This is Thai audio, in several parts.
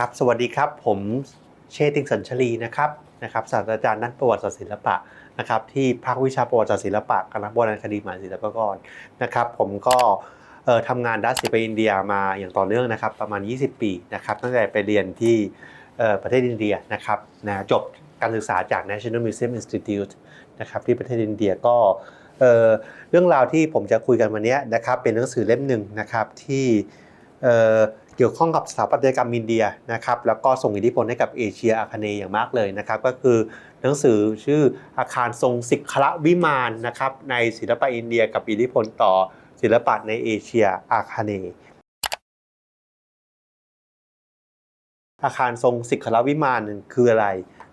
ครับสวัสดีครับผมเชติงสัญชลีนะครับนะครับศาสตราจารย์ด้านประวัติศาสตร์ศิลปะนะครับที่ภาควิชาประวัติศาสตร์ศิลปะคณะโบราณคดีมหาศิลปากรนะครับผมก็เอ่อทำงานด้านศิลปอินเดียมาอย่างต่อเนื่องนะครับประมาณ 20 ปีนะครับตั้งแต่ไปเรียนที่เอ่อประเทศอินเดียนะครับนะจบการศึกษาจาก National Museum Institute นะครับที่ประเทศอินเดียก็เอ่อเรื่องราวที่ผมจะคุยกันวันนี้นะครับเป็นหนังสือเล่มหนึ่งนะครับที่ เกี่ยวข้องกับสถาปัตยกรรมอินเดียนะครับแล้วก็ส่งอิทธิพลให้กับเอเชียอาคเนย์อย่างมากเลยนะครับก็คือหนังสือชื่ออาคารทรงสิกขละวิมานนะครับในศิลปะอินเดียกับอิทธิพลต่อศิลปะในเอเชียอาคเนย์อาคารทรงสิกขละวิมานคืออะไร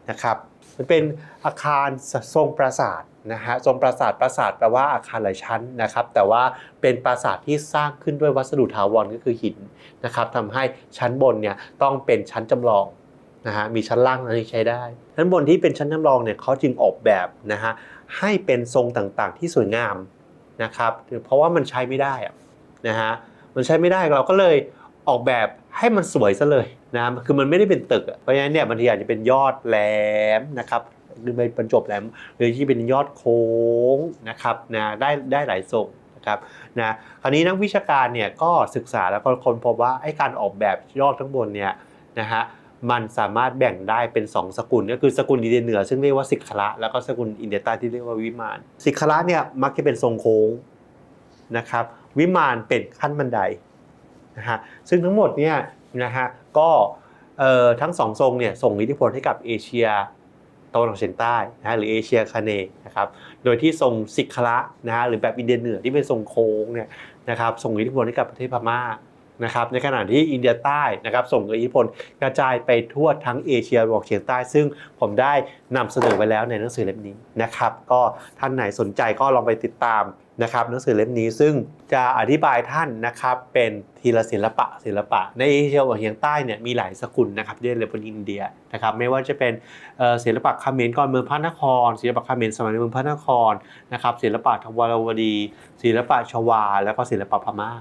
นะครับมันเป็นอาคารทรงปราสาท นะฮะทรงปราสาทปราสาทแปลว่าอาคารหลายชั้นนะครับ แต่ว่าเป็นปราสาทที่สร้างขึ้นด้วยวัสดุถาวรก็คือหินนะครับทำให้ชั้นบนเนี่ยต้องเป็นชั้นจำลองนะฮะมีชั้นล่างที่ใช้ได้ชั้นบนที่เป็นชั้นจำลองเนี่ยเขาจึงออกแบบนะฮะให้เป็นทรงต่างๆที่สวยงามนะครับเพราะว่ามันใช้ไม่ได้อะนะฮะมันใช้ไม่ได้เราก็เลยออกแบบให้มันสวยซะเลยนะคือมันไม่ได้เป็นตึกเพราะฉะนั้นเนี่ยบางทีอาจจะเป็นยอดแหลมนะครับ เป็นบรรจบแหลมหรือที่เป็นยอดโค้งนะครับนะได้ได้หลายทรงนะครับนะคราวนี้นักวิชาการเนี่ยก็ศึกษาแล้วก็ค้นพบว่าไอ้การออกแบบยอดทั้งบนเนี่ยนะฮะมันสามารถแบ่งได้เป็น 2 สกุลก็คือสกุลอินเดียเหนือ ซึ่งเรียกว่าสิกขละแล้วก็สกุลอินเดียใต้ที่เรียกว่าวิมาน สิกขละเนี่ยมักจะเป็นทรงโค้งนะครับวิมานเป็นขั้นบันไดนะฮะซึ่งทั้งหมดเนี่ยนะฮะก็เอ่อทั้งสองทรงเนี่ยส่งอิทธิพลให้กับเอเชีย ตะวันออกเฉียงใต้นะฮะหรือเอเชียคาเนนะครับโดยที่ทรงสิกละนะฮะหรือแบบอินเดียเหนือที่เป็นทรงโค้งเนี่ยนะครับส่งอิทธิพลให้กับประเทศพม่านะครับในขณะที่อินเดียใต้นะครับส่งอิทธิพลกระจายไปทั่วทั้งเอเชียตะวันออกเฉียงใต้ ซึ่งผมได้นำเสนอไปแล้วในหนังสือเล่มนี้นะครับก็ท่านไหนสนใจก็ลองไปติดตาม นะครับหนังสือเล่มนี้ซึ่งจะอธิบายท่านนะครับเป็นทีละศิลปะศิลปะ ในเอเชียตะวันออกเฉียงใต้เนี่ยมีหลายสกุลนะครับที่เรียกว่าอินเดียนะครับไม่ว่าจะเป็นศิลปะคาเมรก่อนเมืองพระนคร ศิลปะคาเมรสมัยเมืองพระนครนะครับศิลปะทวารวดี ศิลปะชวา แล้วก็ศิลปะพม่า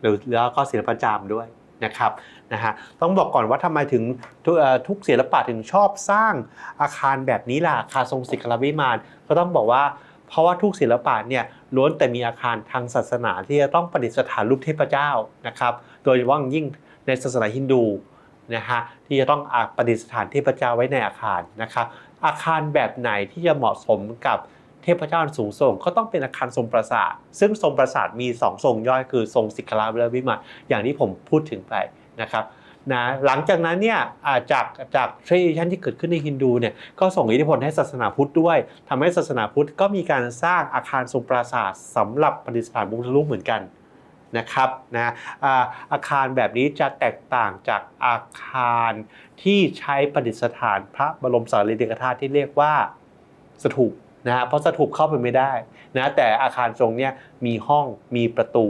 แล้วก็ศิลปะจามด้วยนะครับนะฮะต้องบอกก่อนว่าทำไมถึงทุกศิลปะถึงชอบสร้างอาคารแบบนี้ล่ะอาคารทรงศิกรวิมานก็ต้องบอกว่า เพราะว่าทุกศิลปะเนี่ยล้วนแต่มีอาคารทางศาสนาที่จะต้องประดิษฐานรูปเทพเจ้านะครับโดยเฉพาะอย่างยิ่งในศาสนาฮินดูนะฮะที่จะต้องอประดิษฐานเทพเจ้าไว้ในอาคารนะครับอาคารแบบไหนที่จะเหมาะสมกับเทพเจ้าสูงส่งก็ต้องเป็นอาคารทรงปราสาท ซึ่งทรงปราสาทมี2ทรงย่อยคือทรงสิกขลาและวิมานอย่างที่ผมพูดถึงไปนะครับ นะหลังจากนั้นเนี่ยจากจากทร d ชันที่เกิดขึ้นในฮินดูเนี่ยก็ส่งอิทธิพลให้ศาสนาพุทธด้วยทำให้ศาสนาพุทธก็มีการสร้างอาคารทรงปราสาทสำหรับประดิษฐานพระพุทธรูปเหมือนกันนะครับนะอาคารแบบนี้จะแตกต่างจากอาคารที่ใช้ประดิษฐานพระบรมสารีริกธาตุที่เรียกว่าสถูปนะฮะเพราะสถูปเข้าไปไม่ได้นะแต่อาคารทรงเนี้ยมีห้องมีประตู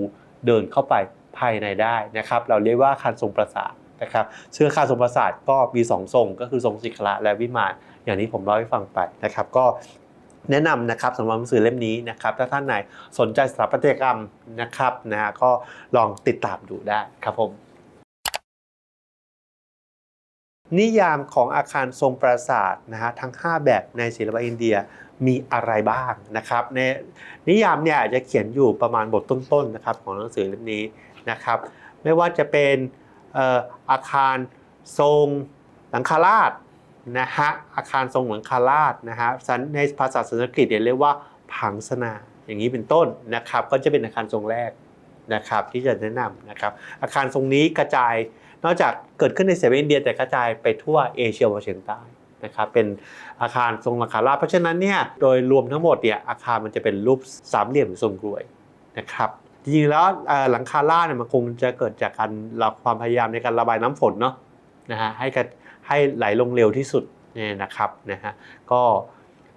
เดินเข้าไปภายในได้นะครับ เราเรียกว่าอาคารทรงปราสาท นะครับซึ่งอาคารทรงปราสาทก็มีสองทรงก็คือทรงสิขละและวิมานอย่างที่ผมเล่าให้ฟังไปนะครับก็แนะนำนะครับสำหรับหนังสือเล่มนี้นะครับถ้าท่านไหนสนใจสถาปัตยกรรมนะครับนะฮะก็ลองติดตามดูได้ครับผมนิยามของอาคารทรงปราสาทนะฮะทั้ง 5 แบบในศิลปะอินเดียมีอะไรบ้างนะครับในนิยามเนี่ยอาจจะเขียนอยู่ประมาณบทต้นๆนะครับของหนังสือเล่มนี้นะครับไม่ว่าจะเป็น อาคารทรงหลังคาราชนะฮะอาคารทรงหลังคาราชนะฮะในภาษาสันสกฤตเรียกว่าผังสนาอย่างนี้เป็นต้นนะครับก็จะเป็นอาคารทรงแรกนะครับที่จะแนะนำนะครับอาคารทรงนี้กระจาย นอกจากเกิดขึ้นในเซเว่นอินเดียแต่กระจายไปทั่วเอเชียตะวันเฉียงใต้นะครับเป็นอาคารทรงหลังคาราชเพราะฉะนั้นเนี่ยโดยรวมทั้งหมดเนี่ยอาคารมันจะเป็นรูปสามเหลี่ยมทรงกลวยนะครับ จริงๆแล้วหลังคาราเนี่ยมันคงจะเกิดจากการเราความพยายามในการระบายน้ำฝนเนาะนะฮะให้กับให้ไหลลงเร็วที่สุดเนี่ยนะครับนะฮะก็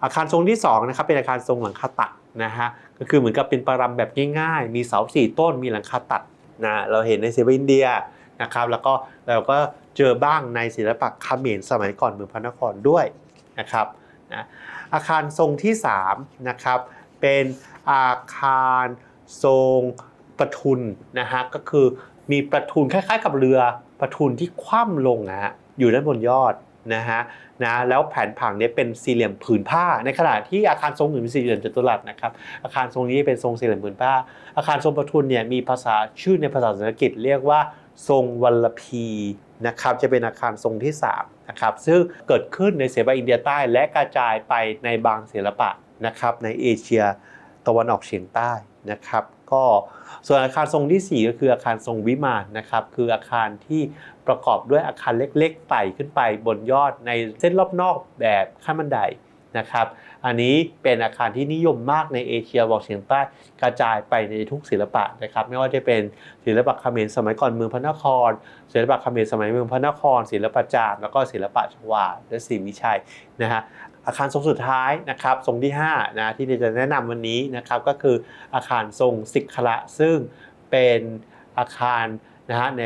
อาคารทรงที่2นะครับเป็นอาคารทรงหลังคาตัดนะฮะก็คือเหมือนกับเป็นปรัมแบบง่ายๆ มีเสาสี่ต้นมีหลังคาตัดนะเราเห็นในเซเว่นอินเดียนะครับแล้วก็เราก็เจอบ้างในศิลปะคาเมรสมัยก่อนเมืองพระนครด้วยนะครับนะอาคารทรงที่3นะครับเป็นอาคาร ทรงประทุนนะฮะก็คือมีประทุนคล้าย ๆ กับเรือประทุนที่คว่ำลงนะฮะอยู่ด้านบนยอดนะฮะนะแล้วแผนผังเนี่ยเป็นสี่เหลี่ยมผืนผ้า ในขณะที่อาคารทรงอื่นเป็นสี่เหลี่ยมจัตุรัสนะครับอาคารทรงนี้เป็นทรงสี่เหลี่ยมผืนผ้า อาคารทรงประทุนเนี่ยมีภาษาชื่อในภาษาสันสกฤตเรียกว่าทรงวัลพีนะครับจะเป็นอาคารทรงที่3นะครับซึ่งเกิดขึ้นในเสบาอินเดียใต้และกระจายไปในบางศิลปะนะครับในเอเชียตะวันออกเฉียงใต้ นะครับก็ส่วนอาคารทรงทีสี่ 4 ก็คืออาคารทรงวิมานนะครับคืออาคารที่ประกอบด้วยอาคารเล็กๆไต่ขึ้นไปบนยอดในเส้นรอบนอกแบบขั้นบันไดนะครับอันนี้เป็นอาคารที่นิยมมากในเอเชียตะวันออกเฉียงใต้กระจายไปในทุกศิลปะนะครับไม่ว่าจะเป็นศิลปะเขมรสมัยก่อนเมืองพระนคร ศิลปะเขมรสมัยเมืองพระนคร ศิลปะจามแล้วก็ศิลปะชวาและศรีวิชัยนะฮะ อาคารทรงสุดท้ายนะครับทรงที่5นะที่จะแนะนำวันนี้นะครับก็คืออาคารทรงสิกขละซึ่งเป็นอาคารนะฮะใน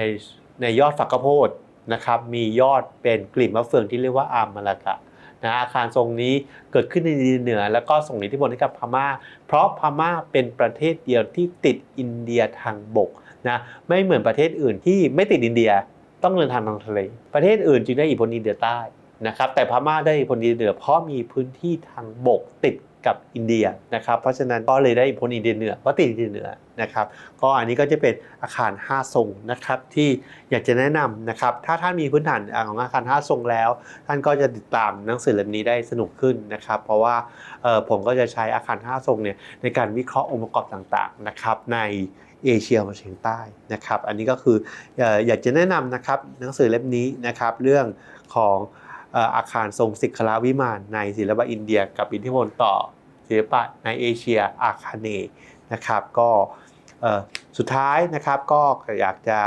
ในยอดฝักข้าวโพดนะครับมียอดเป็นกลีบมะเฟืองที่เรียกว่าอามมาลกะนะอาคารทรงนี้เกิดขึ้นในดินเหนือ แล้วก็ส่งอิทธิพลให้กับพม่า เพราะพม่าเป็นประเทศเดียวที่ติดอินเดียทางบกนะไม่เหมือนประเทศอื่นที่ไม่ติดอินเดียต้องเดินทางทางทะเลประเทศอื่นจึงได้อิทธิพลอินเดียใต้ นะครับแต่พม่าได้อิทธิพลอินเดียเหนือเพราะมีพื้นที่ทางบกติดกับอินเดียนะครับเพราะฉะนั้นก็เลยได้อิทธิพลอินเดียเหนือเพราะติดอินเดียเหนือนะครับก็อันนี้ก็จะเป็นอาคาร 5 ทรงนะครับที่อยากจะแนะนำนะครับถ้าท่านมีพื้นฐานของอาคาร 5 ทรงแล้ว ท่านก็จะติดตามหนังสือเล่มนี้ได้สนุกขึ้นนะครับเพราะว่าผมก็จะใช้อาคาร 5 ทรงเนี่ยในการวิเคราะห์องค์ประกอบต่างๆนะครับในเอเชียตะวันออกเฉียงใต้นะครับอันนี้ก็คืออยากจะแนะนำนะครับหนังสือเล่มนี้นะครับเรื่องของ อาคารทรงสิกขลาวิมานในศิลปะอินเดีย กับอิทธิพลต่อศิลปะในเอเชียอาคาเนนะครับก็สุดท้ายนะครับก็อยากจะ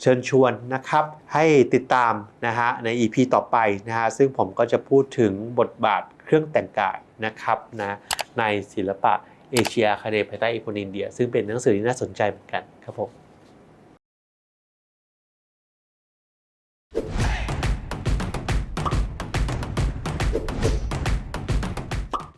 เชิญชวนนะครับให้ติดตามนะฮะใน EP ต่อไปนะฮะซึ่งผมก็จะพูดถึงบทบาทเครื่องแต่งกายนะครับนะในศิลปะเอเชียคาเดภายใต้อิทธิพลอินเดีย ซึ่งเป็นหนังสือที่น่าสนใจเหมือนกันครับผม